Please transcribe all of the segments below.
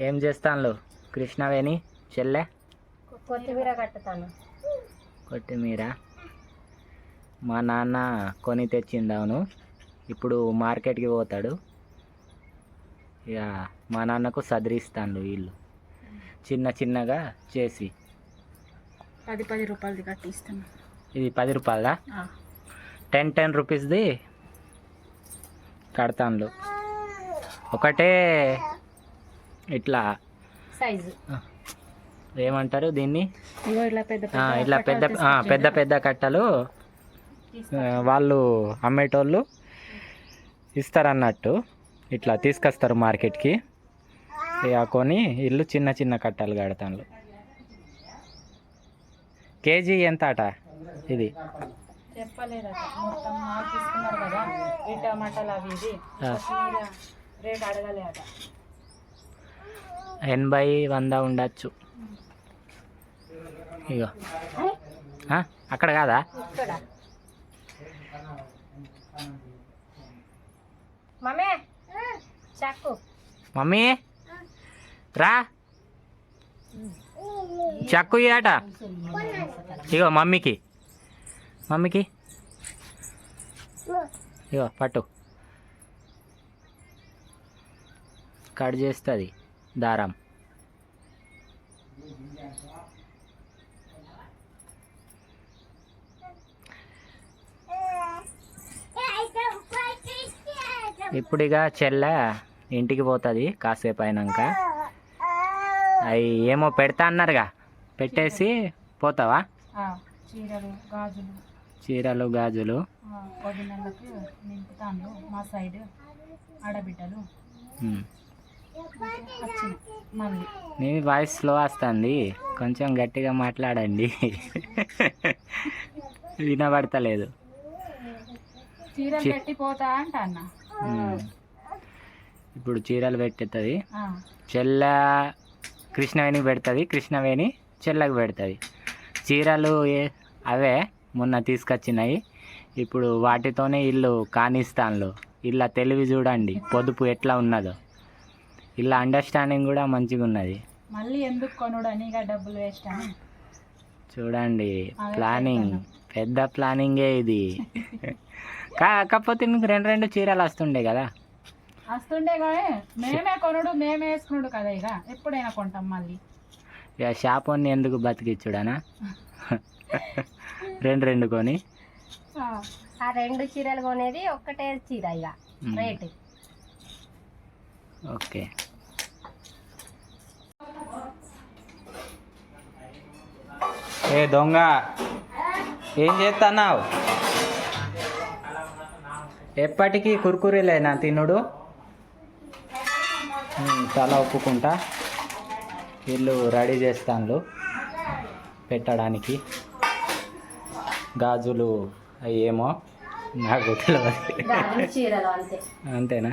ఏం చేస్తాను కృష్ణవేణి చెల్లె? కొత్తిమీర కట్టుతాను. కొత్తిమీర? మా నాన్న కొని తెచ్చిందాను ఇప్పుడు మార్కెట్కి పోతాడు. ఇక మా నాన్నకు సదిరిస్తాను వీళ్ళు. చిన్న చిన్నగా చేసి. పది పది రూపాయలది కట్టిస్తాను. ఇది పది రూపాయలదా టెన్ టెన్ రూపీస్ది కడతాను ఒకటే ఇట్లా సైజు. ఏమంటారు దీన్ని? ఇట్లా పెద్ద పెద్ద పెద్ద కట్టలు వాళ్ళు అమ్మేటోళ్ళు ఇస్తారన్నట్టు ఇట్లా తీసుకొస్తారు మార్కెట్కి. ఇక కొని ఇల్లు చిన్న చిన్న కట్టలు కడతాను కేజీ ఎంత అట ఇది? చెప్పలేదట. మొత్తం మాకు తీసుకున్నారు కదా ఈ టమాటాలు అవి ఇది రేట్ అడగలే అట ఎనభై వంద ఉండొచ్చు. ఇగో. అక్కడ కాదా? మమ్మీ. రా. చక్కు ఇయ్యట ఇగో మమ్మీకి. మమ్మీకి. ఇగో పట్టు. కట్ చేస్తుంది. దారం. ఇప్పుడు ఇక చెల్లె ఇంటికి పోతుంది కాసేపు అయినాక. అవి ఏమో పెడతా అన్నారుగా. పెట్టేసి పోతావా? చీరలు గాజులు. చీరలు గాజులు. మా సైడ్ ఆడబిడ్డలు. మీ వాయిస్ స్లో వస్తుంది. కొంచెం గట్టిగా మాట్లాడండి. వినబడతలేదు. ఇప్పుడు చీరలు పెట్టేస్తుంది చెల్ల కృష్ణవేణికి పెడుతుంది. కృష్ణవేణి చెల్లకి పెడుతుంది. చీరలు అవే మొన్న తీసుకొచ్చినాయి. ఇప్పుడు వాటితోనే ఇల్లు కానిస్తాన్లు. ఇలా తెలివి చూడండి. పొదుపు ఎట్లా ఉన్నదో. ఇలా అండర్స్టాండింగ్ కూడా మంచిగా ఉన్నది. మళ్ళీ ఎందుకు కొనుడు అని ఇక డబ్బులు వేస్ట్ చూడండి ప్లానింగ్ పెద్ద ప్లానింగే ఇది. కాకపోతే మీకు రెండు రెండు చీరలు వస్తుండే కదా? వస్తుండే కానీ మేమే కొనుడు మేమే వేసుకున్నాడు కదా ఇక. ఎప్పుడైనా కొంటాం మళ్ళీ. ఇక షాప్ వాడిని ఎందుకు బతికిచ్చుడానా? రెండు రెండు కొని. ఆ రెండు చీరలు కొనేది ఒక్కటే చీర ఇక. రేటు. ఓకే. ఏ దొంగ ఏం చేస్తున్నావు ఎప్పటికీ కుర్కురేలేనా తినుడు. తల ఒప్పుకుంటా. వీళ్ళు రెడీ చేస్తాను పెట్టడానికి. గాజులు అవి ఏమో నాకు తెలియదు అంతేనా?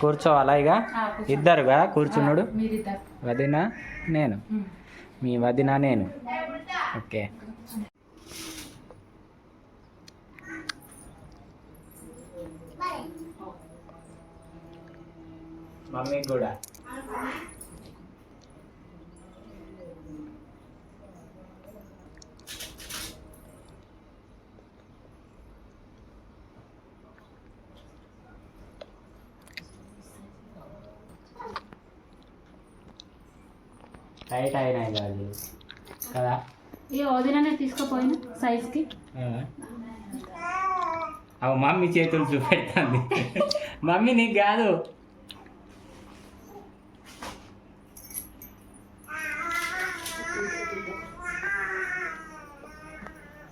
కూర్చోవాలా ఇక? ఇద్దరుగా కూర్చున్నాడు. వదిన నేను. మీ వదిన నేను. ఓకే. మమ్మీ కూడా. టైట్ అయినాయి కాదు కదా? ఈ వదిననే తీసుకుపోయిన సైజ్కి? అవు మమ్మీ చేతులు చూపెడుతుంది. మమ్మీ నీకు కాదు.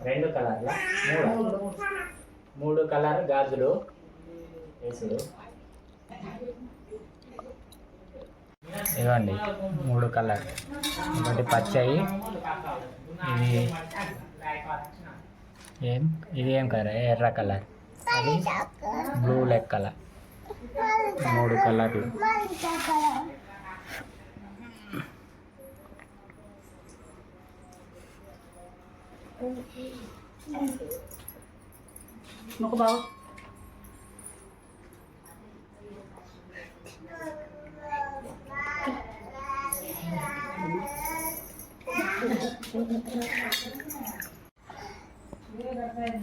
రెండు కలర్ల. మూడు. మూడు కలర్ గాజులు. వేసుడు ఇవ్వండి మూడు కలర్. ఒకటి పచ్చయి. ఇది ఏం? ఇది ఏం కలర్? ఎర్ర కలర్. అది బ్లూ లెక్ కలర్. మూడు కలర్లు. బాబు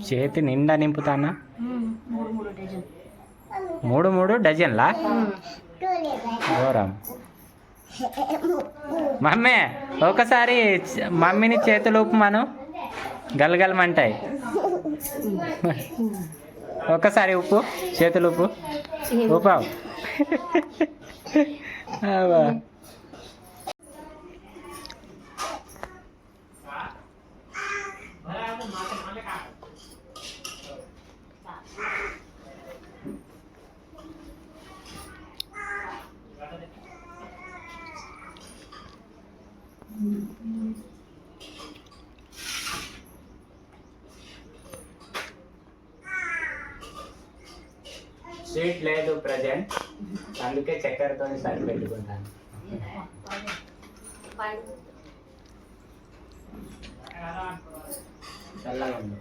చేతి నిండా నింపుతానా? మూడు మూడు డజన్. మూడు మూడు డజన్లా? ఘోరం. మమ్మీ ఒకసారి మమ్మీని చేతులు ఊపమను గలగలమంటాయి. ఒకసారి ఉప్పు చేతులు ఉప్పు ఊపావు. స్వీట్ లేదు ప్రజెంట్ అందుకే చక్కెరతో సరి పెట్టుకుంటాను. చల్లగా ఉండు.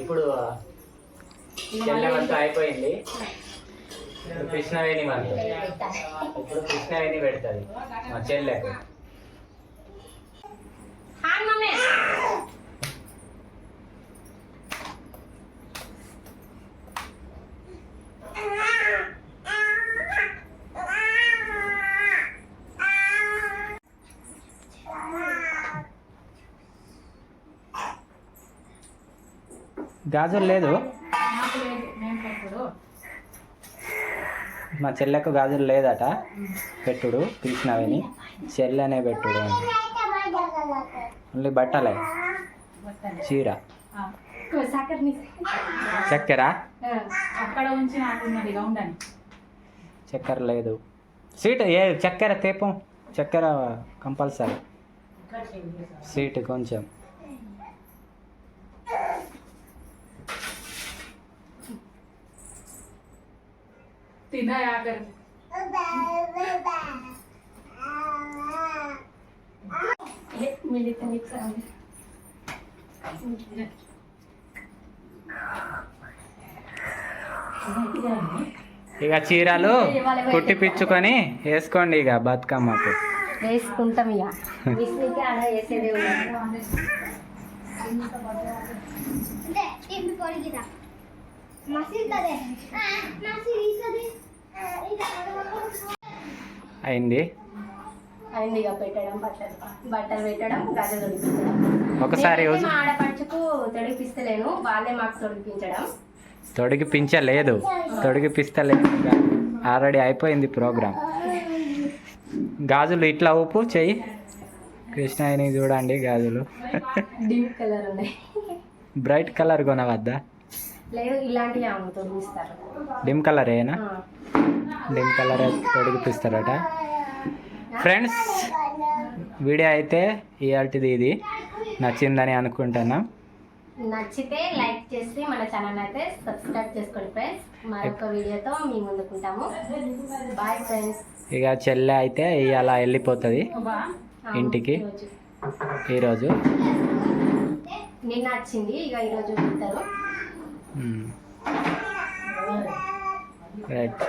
ఇప్పుడు చెల్లెవంతు అయిపోయింది. కృష్ణవేణి వంతు ఇప్పుడు కృష్ణవేణి పెడుతుంది మా చెల్లెకు. గాజులు లేదు. మా చెల్లెకు గాజులు లేదట. పెట్టుడు కృష్ణవేణి చెల్లెనే పెట్టుడు. ఓన్లీ బట్టలే. చీర. చక్కెర చక్కెర? లేదు. సీట్ ఏ చక్కెర తేపం? చక్కెర కంపల్సరీ. సీట్ కొంచెం. తిన్నా ఆఖరి ఇక చీరలు కుట్టిపిచ్చుకొని వేసుకోండి ఇక బతుకమ్మకు. వేసుకుంటాం ఇక. వేసేది అయింది? అయింది ఇక పెట్టడం బట్టలు బట్టలు పెట్టడం తొడిపించడం. ఒకసారి ఆడపడుచుకు తొడిపిస్తలేను వాళ్ళే మాకు తొడిపించడం. తొడిగిపించలేదు. తొడిగిపిస్తలేదు. ఆల్రెడీ అయిపోయింది ప్రోగ్రామ్. గాజులు ఇట్లా ఊపు చెయ్యి. కృష్ణాయిని చూడండి గాజులు. డిమ్ కలర్ ఉన్నాయి. బ్రైట్ కలర్ కొనవద్దా? లేదు ఇలాంటివి డిమ్ కలర్ ఏనా ఆ. డిమ్ కలర్ తొడిగిపిస్తారట ఫ్రెండ్స్ వీడియో అయితే ఇవాళది ఇది. నచ్చిందని అనుకుంటున్నాం. నచ్చితే లైక్ చేసి మన ఛానల్ అయితే సబ్స్క్రైబ్ చేసుకోండి ఫ్రెండ్స్. మరొక వీడియోతో మీ ముందుకుంటాము. బాయ్ ఫ్రెండ్స్ ఇక చెల్లె అయితే ఇవాళ వెళ్ళిపోతుంది ఇంటికి? ఈరోజు. నిన్న వచ్చింది ఇక ఈరోజు వెళ్తారు రైట్